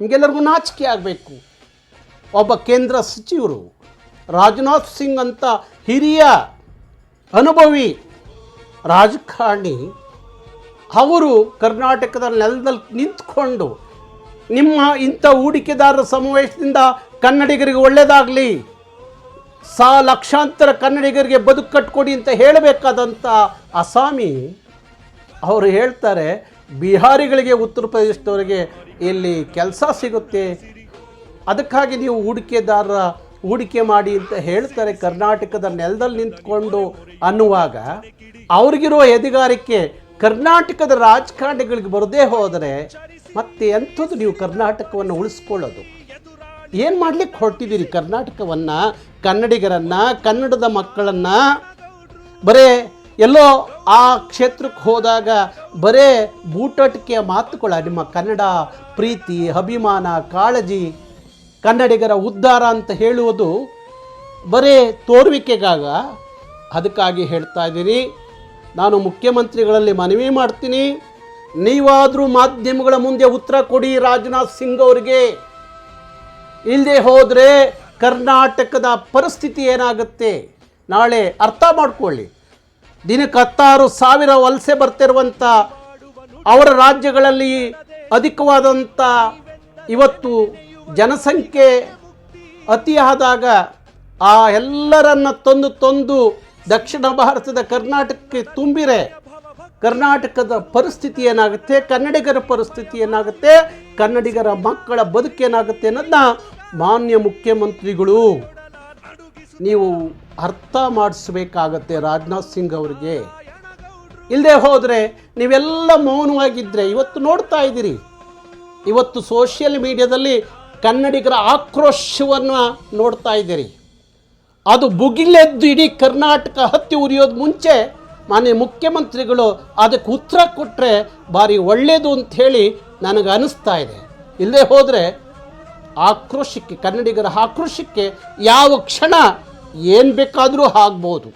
ನಿಮಗೆಲ್ಲರಿಗೂ ನಾಚಿಕೆ ಆಗಬೇಕು. ಒಬ್ಬ ಕೇಂದ್ರ ಸಚಿವರು ರಾಜನಾಥ್ ಸಿಂಗ್ ಅಂತ ಹಿರಿಯ ಅನುಭವಿ ರಾಜಕಾರಣಿ, ಅವರು ಕರ್ನಾಟಕದ ನೆಲದಲ್ಲಿ ನಿಂತ್ಕೊಂಡು ನಿಮ್ಮ ಇಂಥ ಹೂಡಿಕೆದಾರರ ಸಮಾವೇಶದಿಂದ ಕನ್ನಡಿಗರಿಗೆ ಒಳ್ಳೆಯದಾಗಲಿ ಸಾ ಲಕ್ಷಾಂತರ ಕನ್ನಡಿಗರಿಗೆ ಬದುಕು ಕಟ್ಕೊಡಿ ಅಂತ ಹೇಳಬೇಕಾದಂಥ ಅಸಾಮಿ ಅವರು ಹೇಳ್ತಾರೆ ಬಿಹಾರಿಗಳಿಗೆ ಉತ್ತರ ಪ್ರದೇಶದವರಿಗೆ ಇಲ್ಲಿ ಕೆಲಸ ಸಿಗುತ್ತೆ? ಅದಕ್ಕಾಗಿ ನೀವು ಹೂಡಿಕೆದಾರರ ಹೂಡಿಕೆ ಮಾಡಿ ಅಂತ ಹೇಳ್ತಾರೆ. ಕರ್ನಾಟಕದ ನೆಲದಲ್ಲಿ ನಿಂತ್ಕೊಂಡು ಅನ್ನುವಾಗ ಅವ್ರಿಗಿರುವ ಎದೆಗಾರಿಕೆ ಕರ್ನಾಟಕದ ರಾಜಕಾರಣಿಗಳಿಗೆ ಬರದೇ ಹೋದರೆ ಮತ್ತೆ ಎಂಥದ್ದು ನೀವು ಕರ್ನಾಟಕವನ್ನು ಉಳಿಸ್ಕೊಳ್ಳೋದು? ಏನು ಮಾಡ್ಲಿಕ್ಕೆ ಹೊರಟಿದ್ದೀರಿ ಕರ್ನಾಟಕವನ್ನು? ಕನ್ನಡಿಗರನ್ನು, ಕನ್ನಡದ ಮಕ್ಕಳನ್ನು? ಬರೇ ಎಲ್ಲೋ ಆ ಕ್ಷೇತ್ರಕ್ಕೆ ಹೋದಾಗ ಬರೇ ಬೂಟಟಿಕೆಯ ಮಾತುಗಳ, ನಿಮ್ಮ ಕನ್ನಡ ಪ್ರೀತಿ, ಅಭಿಮಾನ, ಕಾಳಜಿ, ಕನ್ನಡಿಗರ ಉದ್ಧಾರ ಅಂತ ಹೇಳುವುದು ಬರೇ ತೋರುವಿಕೆಗಾಗ. ಅದಕ್ಕಾಗಿ ಹೇಳ್ತಾ ಇದ್ದೀನಿ ನಾನು ಮುಖ್ಯಮಂತ್ರಿಗಳಲ್ಲಿ ಮನವಿ ಮಾಡ್ತೀನಿ. ನೀವಾದರೂ ಮಾಧ್ಯಮಗಳ ಮುಂದೆ ಉತ್ತರ ಕೊಡಿ ರಾಜನಾಥ್ ಸಿಂಗ್ ಅವರಿಗೆ. ಇಲ್ಲದೆ ಹೋದರೆ ಕರ್ನಾಟಕದ ಪರಿಸ್ಥಿತಿ ಏನಾಗುತ್ತೆ? ನಾಳೆ ಅರ್ಥ ಮಾಡ್ಕೊಳ್ಳಿ. ದಿನಕ್ಕೆ ಹತ್ತಾರು ಸಾವಿರ ವಲಸೆ ಬರ್ತಿರುವಂಥ ಅವರ ರಾಜ್ಯಗಳಲ್ಲಿ ಅಧಿಕವಾದಂಥ ಇವತ್ತು ಜನಸಂಖ್ಯೆ ಅತಿಯಾದಾಗ ಆ ಎಲ್ಲರನ್ನ ತಂದು ತಂದು ದಕ್ಷಿಣ ಭಾರತದ ಕರ್ನಾಟಕಕ್ಕೆ ತುಂಬಿರೆ, ಕರ್ನಾಟಕದ ಪರಿಸ್ಥಿತಿ ಏನಾಗುತ್ತೆ, ಕನ್ನಡಿಗರ ಪರಿಸ್ಥಿತಿ ಏನಾಗುತ್ತೆ, ಕನ್ನಡಿಗರ ಮಕ್ಕಳ ಬದುಕೇನಾಗುತ್ತೆ ಅನ್ನೋದನ್ನ ಮಾನ್ಯ ಮುಖ್ಯಮಂತ್ರಿಗಳು, ನೀವು ಅರ್ಥ ಮಾಡಿಸ್ಬೇಕಾಗತ್ತೆ ರಾಜನಾಥ್ ಸಿಂಗ್ ಅವರಿಗೆ. ಇಲ್ಲದೆ ಹೋದರೆ ನೀವೆಲ್ಲ ಮೌನವಾಗಿದ್ದರೆ ಇವತ್ತು ನೋಡ್ತಾ ಇದ್ದೀರಿ. ಇವತ್ತು ಸೋಷಿಯಲ್ ಮೀಡಿಯಾದಲ್ಲಿ ಕನ್ನಡಿಗರ ಆಕ್ರೋಶವನ್ನು ನೋಡ್ತಾ ಇದ್ದೀರಿ. ಅದು ಬುಗಿಲೆದ್ದು ಇಡೀ ಕರ್ನಾಟಕ ಹತ್ತಿ ಉರಿಯೋದು ಮುಂಚೆ ಮಾನ್ಯ ಮುಖ್ಯಮಂತ್ರಿಗಳು ಅದಕ್ಕೆ ಉತ್ತರ ಕೊಟ್ಟರೆ ಭಾರಿ ಒಳ್ಳೆಯದು ಅಂತ ಹೇಳಿ ನನಗೆ ಅನಿಸ್ತಾ ಇದೆ. ಇಲ್ಲದೆ ಹೋದರೆ ಆಕ್ರೋಶಕ್ಕೆ ಕನ್ನಡಿಗರ ಆಕ್ರೋಶಕ್ಕೆ ಯಾವ ಕ್ಷಣ ಏನು ಬೇಕಾದರೂ ಆಗ್ಬೋದು.